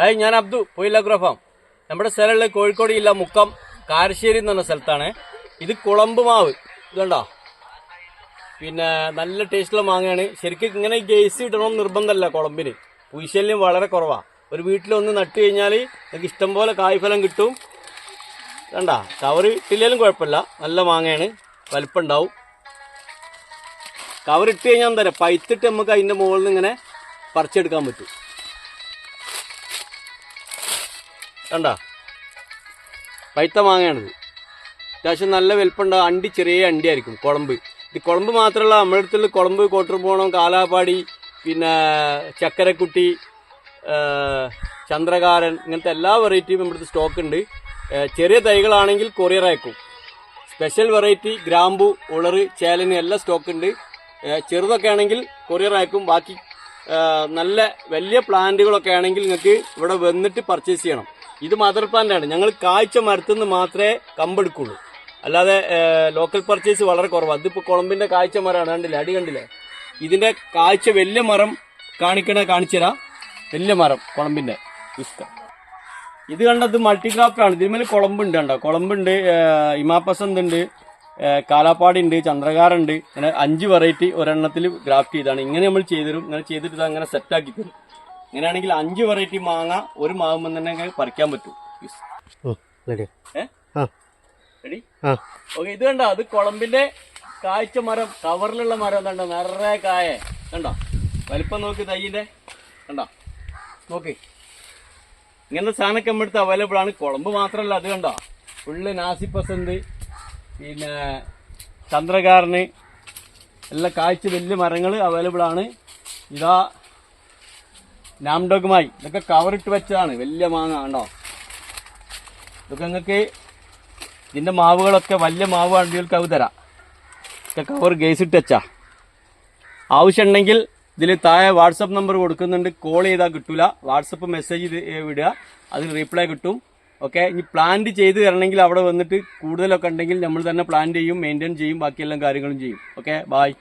Hi ഞാൻ അബ്ദു പൊയിലഗ്രോഫാം നമ്മുടെ സ്ഥലമുള്ള കോഴിക്കോട് ജില്ല മുക്കം കാരശ്ശേരി എന്ന് പറഞ്ഞ സ്ഥലത്താണ്. ഇത് കുളമ്പ് മാവ്. ഇതുണ്ടോ പിന്നെ നല്ല ടേസ്റ്റുള്ള മാങ്ങയാണ്. ശരിക്കും ഇങ്ങനെ ഗേസ് ഇടണം നിർബന്ധമല്ല കുളമ്പിന്. പുയ്ശല്യം വളരെ കുറവാണ് ഒരു വീട്ടിലൊന്ന് നട്ട് കഴിഞ്ഞാൽ നിങ്ങൾക്ക് ഇഷ്ടംപോലെ കായ്ഫലം കിട്ടും. വേണ്ട കവർ ഇട്ടില്ലേലും കുഴപ്പമില്ല. നല്ല മാങ്ങയാണ്. വലിപ്പം ഉണ്ടാവും കവർ ഇട്ട് കഴിഞ്ഞാൽ എന്താ പൈത്തിട്ട് നമുക്ക് അതിന്റെ മുകളിൽ നിന്ന് ഇങ്ങനെ പറിച്ചെടുക്കാൻ പറ്റും. കണ്ട? പൈത്ത മാങ്ങയാണിത്. അത്യാവശ്യം നല്ല വലിപ്പുണ്ട് അണ്ടി ചെറിയ അണ്ടി ആയിരിക്കും കുളമ്പ്. ഇത് കുളമ്പ് മാത്രമല്ല നമ്മുടെ അടുത്തുള്ള കുളമ്പ് കോട്ടർപോണം കാലാപ്പാടി പിന്നെ ചക്കരക്കുട്ടി ചന്ദ്രകാരൻ ഇങ്ങനത്തെ എല്ലാ വെറൈറ്റിയും നമ്മുടെ അടുത്ത് സ്റ്റോക്ക് ഉണ്ട്. ചെറിയ തൈകളാണെങ്കിൽ കൊറിയർ അയക്കും സ്പെഷ്യൽ വെറൈറ്റി ഗ്രാമ്പു ഉളറ് ചേലന് എല്ലാം സ്റ്റോക്ക് ഉണ്ട്. ചെറുതൊക്കെ ആണെങ്കിൽ കൊറിയർ അയക്കും ബാക്കി നല്ല വലിയ പ്ലാന്റുകളൊക്കെ ആണെങ്കിൽ നിങ്ങൾക്ക് ഇവിടെ വന്നിട്ട് പർച്ചേസ് ചെയ്യണം. ഇത് മദർ പ്ലാന്റ് ആണ്. ഞങ്ങൾ കാഴ്ച മരത്തുനിന്ന് മാത്രമേ കമ്പെടുക്കുള്ളൂ. അല്ലാതെ ലോക്കൽ പർച്ചേസ് വളരെ കുറവാണ് അതിപ്പോൾ കുളമ്പിന്റെ കാഴ്ച മരമാണ്. കണ്ടില്ലേ? അടി കണ്ടില്ലേ? ഇതിന്റെ കാഴ്ച വലിയ മരം കാണിക്കണ കാണിച്ചുതരാം വലിയ മരം കുളമ്പിന്റെ ഇഷ്ടം. ഇത് കണ്ടത് മൾട്ടിക്രാഫ്റ്റാണ് ഇതിന്മേൽ കുളമ്പുണ്ട് കണ്ടോ? കുളമ്പുണ്ട് ഇമാപ്പസന്ത് ഉണ്ട് കാലാപ്പാടി ഉണ്ട് ചന്ദ്രകാരുണ്ട് അങ്ങനെ അഞ്ച് വെറൈറ്റി ഒരെണ്ണത്തിൽ ഗ്രാഫ്റ്റ് ചെയ്താണ്. ഇങ്ങനെ നമ്മൾ ചെയ്തു തരും ഇങ്ങനെ ചെയ്തിട്ട് അങ്ങനെ സെറ്റാക്കി തരും. ഇങ്ങനെയാണെങ്കിൽ അഞ്ച് വെറൈറ്റി മാങ്ങ ഒരു മാവുമ്പോൾ തന്നെ പറിക്കാൻ പറ്റും. ഓക്കെ ഇത് കണ്ടോ? അത് കുളമ്പിന്റെ കാഴ്ച മരം കവറിലുള്ള മരം കണ്ടോ? നിറയെ കായ. കണ്ടോ? വലിപ്പം നോക്കി തയ്യിന്റെ കണ്ടോ? നോക്കി. ഇങ്ങനത്തെ സാധനമൊക്കെ നമ്മുടെ അടുത്ത് അവൈലബിൾ ആണ്. കുളമ്പ് മാത്രമല്ല അത് കണ്ടോ? ഫുള്ള് നാസി പസന്ത് പിന്നെ ചന്ദ്രകാരന് എല്ലാ കാഴ്ച വലിയ മരങ്ങൾ അവൈലബിൾ ആണ്. ഇതാ നാംഡോഗ്മായി ഇതൊക്കെ കവറിട്ട് വെച്ചതാണ്. വലിയ മാങ്ങ കണ്ടോ? ഇതൊക്കെ നിങ്ങൾക്ക് ഇതിന്റെ മാവുകളൊക്കെ വലിയ മാവ് വണ്ടികൾക്ക് അവ തരാം. ഇതൊക്കെ കവർ ഗേസ് ഇട്ട് വെച്ചാ. ആവശ്യമുണ്ടെങ്കിൽ ഇതിൽ താഴെ വാട്സപ്പ് നമ്പർ കൊടുക്കുന്നുണ്ട്. കോൾ ചെയ്താൽ കിട്ടില്ല വാട്സപ്പ് മെസ്സേജ് വിടുക. അതിന് റീപ്ലൈ കിട്ടും. ഓക്കെ ഇനി പ്ലാന്റ് ചെയ്ത് തരണമെങ്കിൽ അവിടെ വന്നിട്ട് കൂടുതലൊക്കെ ഉണ്ടെങ്കിൽ നമ്മൾ തന്നെ പ്ലാൻ ചെയ്യും മെയിന്റെയിൻ ചെയ്യും ബാക്കിയെല്ലാം കാര്യങ്ങളും ചെയ്യും. Okay bye